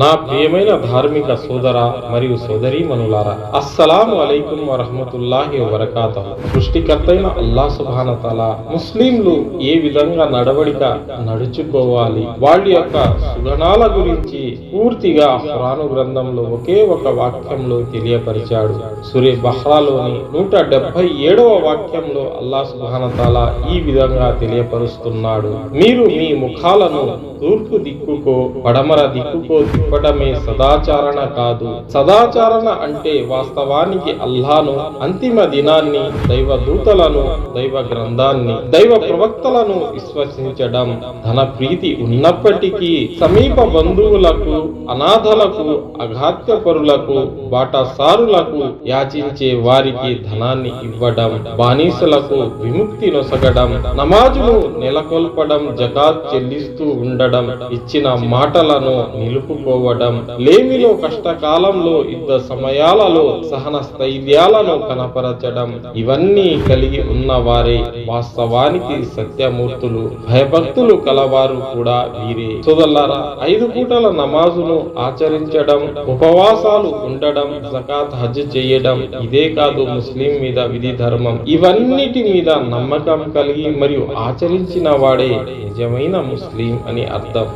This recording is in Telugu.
నా ప్రియమైన ధార్మిక సోదర మరియు సోదరీమణులారా అస్సలాము అలైకుం వరహమతుల్లాహి వరకాత సృష్టికర్తైన అల్లా సుభానతల ముస్లింలు ఏ విధంగా నడవడిక నడుచుకోవాలి? వాళ్ళ యొక్క సుగణాల గురించి పూర్తిగా పురాణ గ్రంథంలో ఒకే ఒక వాక్యంలో తెలియపరిచాడు. సూర్య బహ్రాలోని నూట డెబ్బై ఏడవ వాక్యంలో అల్లా సుభానతల ఈ విధంగా తెలియపరుస్తున్నాడు. మీరు మీ ముఖాలను తూర్పు దిక్కుకో పడమర దిక్కుకో చెప్పడమే సదాచారణ కాదు. సదాచారణ అంటే వాస్తవానికి అల్లాను అంతిమ దినాన్ని దైవ దూతలను దైవ గ్రంథాన్ని దైవ ప్రవక్తలను విశ్వసించడం. ధన ప్రీతి ఉన్నప్పటికీ సమీప బంధువులకు అనాథలకు అఘాత్యపరులకు బాటసారులకు యాచించే వారికి ధనాన్ని ఇవ్వడం బానిసలకు విముక్తి నొసగడం నమాజును నెలకొల్పడం జకాత్ చెల్లిస్తూ ఉండడం ఇచ్చిన మాటలను నిలుపుకో నిలుపుకోవడం లేమిలో కష్టకాలంలో యుద్ధ సమయాలలో సహన స్థైర్యాలను కనపరచడం ఇవన్నీ కలిగి ఉన్న వారే వాస్తవానికి సత్యమూర్తులు భయభక్తులు కలవారు కూడా వీరే. సోదల్లారా ఐదు పూటల నమాజును ఆచరించడం ఉపవాసాలు ఉండడం జకాత్ హజ్ చేయడం ఇదే కాదు ముస్లిం మీద విధి ధర్మం. ఇవన్నిటి మీద నమ్మకం కలిగి మరియు ఆచరించిన వాడే నిజమైన ముస్లిం అని అర్థం.